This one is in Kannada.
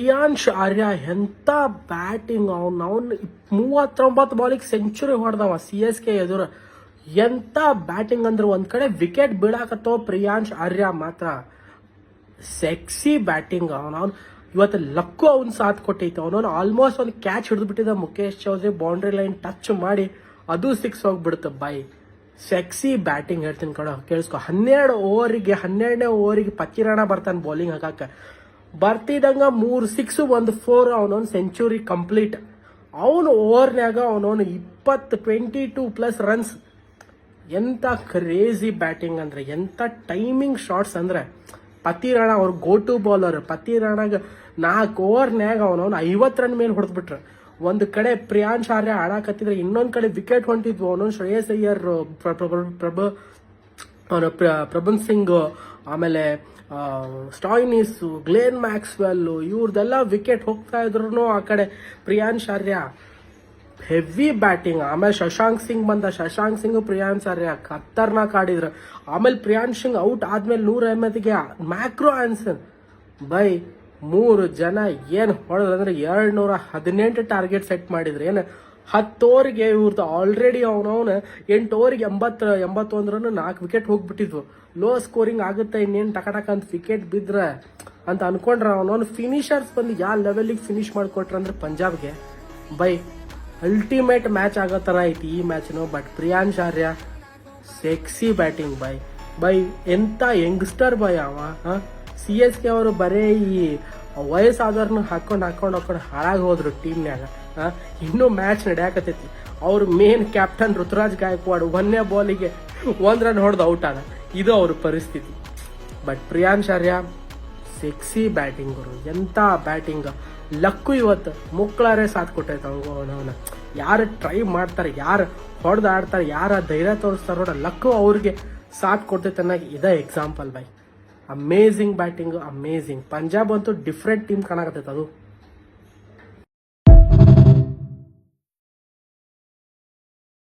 ಪ್ರಿಯಾಂಶ್ ಆರ್ಯ ಎಂತ ಬ್ಯಾಟಿಂಗ್ ಅವ್ನು ಅವ್ನು ಮೂವತ್ತೊಂಬತ್ತು ಬಾಲಿಗೆ ಸೆಂಚುರಿ ಹೊಡೆದವ ಸಿ ಎಸ್ ಕೆ ಎದುರು. ಎಂತ ಬ್ಯಾಟಿಂಗ್ ಅಂದ್ರೆ ಒಂದ್ ಕಡೆ ವಿಕೆಟ್ ಬೀಳಾಕತ್ತೋ ಪ್ರಿಯಾಂಶ್ ಆರ್ಯ ಮಾತ್ರ. ಸೆಕ್ಸಿ ಬ್ಯಾಟಿಂಗ್ ಅವನು ಇವತ್ತು ಲಕ್ಕು ಅವ್ನು ಸಾಥ್ ಕೊಟ್ಟೈತೆ ಅವನು ಆಲ್ಮೋಸ್ಟ್ ಒಂದು ಕ್ಯಾಚ್ ಹಿಡಿದು ಬಿಟ್ಟಿದ್ದ Mukesh Choudhary boundary line touch ಮಾಡಿ ಅದು ಸಿಕ್ಸ್ ಹೋಗ್ಬಿಡುತ್ತೆ ಬೈ ಸೆಕ್ಸಿ ಬ್ಯಾಟಿಂಗ್ ಹೇಳ್ತೀನಿ ಕಣ, ಕೇಳಿಸ್ಕೊ. ಹನ್ನೆರಡು ಓವರಿಗೆ ಹನ್ನೆರಡನೇ ಓವರಿಗೆ ಪಕ್ಕಿರಾಣ ಬರ್ತಾನೆ ಬೌಲಿಂಗ್ ಹಾಕಕ್ಕೆ. ಬರ್ತಿದ್ದಂಗ ಮೂರು ಸಿಕ್ಸ್ ಒಂದು ಫೋರ್ ಅವನೊಂದು ಸೆಂಚುರಿ ಕಂಪ್ಲೀಟ್ ಅವನು ಓವರ್ನ್ಯಾಗ ಅವನೊಂದು ಇಪ್ಪತ್ತು ಟ್ವೆಂಟಿ ಟೂ ಪ್ಲಸ್ ರನ್ಸ್ ಎಂತ ಕ್ರೇಜಿ ಬ್ಯಾಟಿಂಗ್ ಅಂದ್ರೆ, ಎಂತ ಟೈಮಿಂಗ್ ಶಾಟ್ಸ್ ಅಂದ್ರೆ. ಪತಿರಾಣ ಅವ್ರ ಗೋ ಟು ಬೌಲರ್ ಪತಿರಾಣಾಗ ನಾಲ್ಕು ಓವರ್ನ್ಯಾಗ ಅವನವನು ಐವತ್ತು ರನ್ ಮೇಲೆ ಹೊಡೆದ್ಬಿಟ್ರೆ. ಒಂದು ಕಡೆ ಪ್ರಿಯಾಂಶ್ ಆರ್ಯ ಆಡಾಕತ್ತಿದ್ರೆ ಇನ್ನೊಂದು ಕಡೆ ವಿಕೆಟ್ ಹೊಂಟಿದ್ವು ಅವನೊಂದು ಶ್ರೇಯಸ್ ಅಯ್ಯರ್, ಪ್ರ- ಪ್ರ- ಪ್ರಭ ಪ್ರಭನ್ ಸಿಂಗ್, ಆಮೇಲೆ ಸ್ಟಾಯ್ನಿಸ್, ಗ್ಲೇನ್ ಮ್ಯಾಕ್ಸ್ವೆಲ್, ಇವ್ರದೆಲ್ಲ ವಿಕೆಟ್ ಹೋಗ್ತಾ ಇದ್ರು ಆ ಕಡೆ ಪ್ರಿಯಾನ್ ಶಾರ್ಯ ಹೆವಿ ಬ್ಯಾಟಿಂಗ್. ಆಮೇಲೆ ಶಶಾಂಕ್ ಸಿಂಗ್ ಬಂದ. ಶಶಾಂಕ್ ಸಿಂಗ್ ಪ್ರಿಯಾನ್ ಶಾರ್ಯ ಖತರ್ನಾಕ್ ಆಡಿದ್ರು. ಆಮೇಲೆ ಪ್ರಿಯಾನ್ ಸಿಂಗ್ ಔಟ್ ಆದ್ಮೇಲೆ ನೂರ ಎಂಬತ್ತಿಗೆ ಮ್ಯಾಕ್ರೋ ಆನ್ಸನ್. ಬೈ, ಮೂರು ಜನ ಏನ್ ಹೊಡೆದಂದ್ರೆ ಎರಡು ನೂರ ಹದಿನೆಂಟು ಟಾರ್ಗೆಟ್ ಸೆಟ್ ಮಾಡಿದ್ರು. ಏನು ಹತ್ತು ಓವರ್ಗೆ ಇವ್ರದ್ದು ಆಲ್ರೆಡಿ ಅವನವನು ಎಂಟು ಓವರ್ಗೆ ಎಂಬತ್ತು, ಎಂಬತ್ತೊಂದರನ್ನು ನಾಲ್ಕು ವಿಕೆಟ್ ಹೋಗ್ಬಿಟ್ಟಿದ್ವು. ಲೋ ಸ್ಕೋರಿಂಗ್ ಆಗುತ್ತೆ, ಇನ್ನೇನು ಟಕ ಟಕ ಅಂತ ವಿಕೆಟ್ ಬಿದ್ರೆ ಅಂತ ಅನ್ಕೊಂಡ್ರ ಅವನವನು ಫಿನಿಷರ್ಸ್ ಬಂದು ಯಾವ ಲೆವೆಲಿಗೆ ಫಿನಿಶ್ ಮಾಡಿಕೊಟ್ರೆ ಅಂದ್ರೆ ಪಂಜಾಬ್ಗೆ? ಬೈ ಅಲ್ಟಿಮೇಟ್ ಮ್ಯಾಚ್ ಆಗೋ ಥರ ಐತಿ ಈ ಮ್ಯಾಚ್ನು but Priyansh Arya sexy batting by. ಬೈ, ಎಂತ ಯಂಗ್ಸ್ಟರ್ ಬೈ ಅವ ಸಿ ಎಸ್ ಕೆ ಅವರು ಬರೇ ಈ ವಯಸ್ಸಾದವ್ರನ್ನ ಹಾಕೊಂಡು ಹಾಕೊಂಡು ಹಾಕೊಂಡು ಹಾಳಾಗಿ ಹೋದ್ರು ಟೀಮ್ನ್ಯಾಗ ಇನ್ನೂ ಮ್ಯಾಚ್ ನಡೆಯಾಕತೈತಿ ಅವ್ರ ಮೇನ್ ಕ್ಯಾಪ್ಟನ್ ಋತುರಾಜ್ ಗಾಯಕ್ವಾಡ್ ಒಂದೇ ಬಾಲಿಗೆ ಒಂದ್ ರನ್ ಹೊಡೆದು ಔಟ್ ಆದ. ಇದು ಅವ್ರ ಪರಿಸ್ಥಿತಿ. But Priyansh Arya sexy batting ಗುರು. ಎಂತ ಬ್ಯಾಟಿಂಗ್ ಲಕ್ಕು ಇವತ್ತು ಮುಕ್ಳಾರೇ ಸಾಥ್ ಕೊಟ್ಟೈತೆ ಅವನವನ ಯಾರು ಟ್ರೈ ಮಾಡ್ತಾರೆ, ಯಾರು ಹೊಡೆದು ಆಡ್ತಾರೆ, ಯಾರ ಧೈರ್ಯ ತೋರಿಸ್ತಾರೆ ನೋಡ, ಲಕ್ಕು ಅವ್ರಿಗೆ ಸಾಥ್ ಕೊಡ್ತೈತೆ ಅನ್ನೋಕೆ ಇದೇ ಎಕ್ಸಾಂಪಲ್ ಬೈ ಅಮೇಝಿಂಗ್ ಬ್ಯಾಟಿಂಗ್ ಅಮೇಝಿಂಗ್ ಪಂಜಾಬ್ ಅಂತೂ ಡಿಫ್ರೆಂಟ್ ಟೀಮ್ ಕಾಣಕತ್ತೈತೆ ಅದು.